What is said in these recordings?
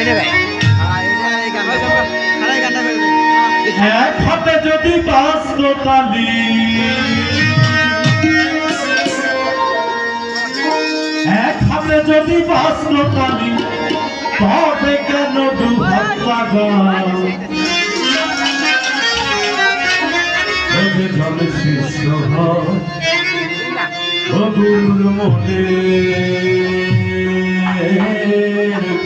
মেরে দেয়। হ্যাঁ, এক হাতে যদি বাঁচলো তালি এক হাতে যদি বাঁচলো তালি তবে কেন দুহাত লাগাও জলে শিষ্য হবুর মনে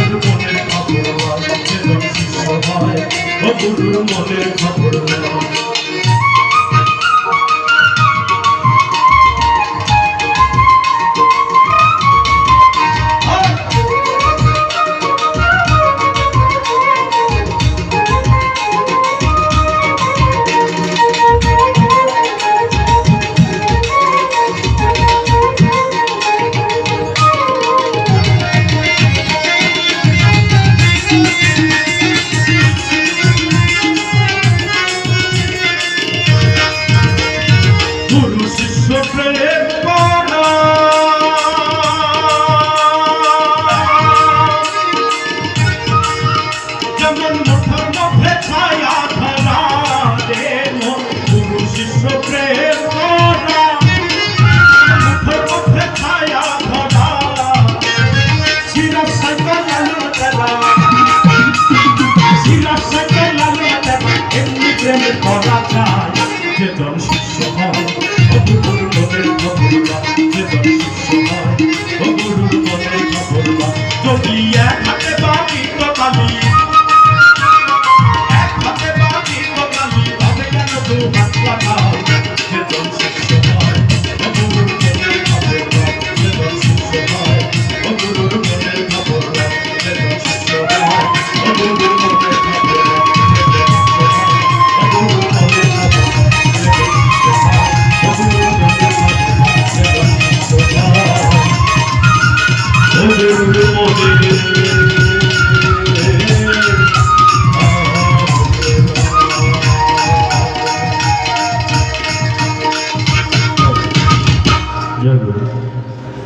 বন্ধুর মনের খবর বন্ধুর মনের খবর প্রেমে করা যায় যে জন শিষ্য হয়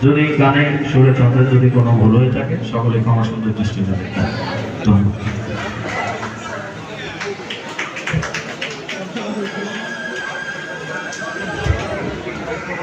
যদি গানে সুরে চন্দ্রের যদি কোনো ভুল হয়ে থাকে, সকলে ক্ষমা সুন্দর দৃষ্টি দেবে ধন্যবাদ।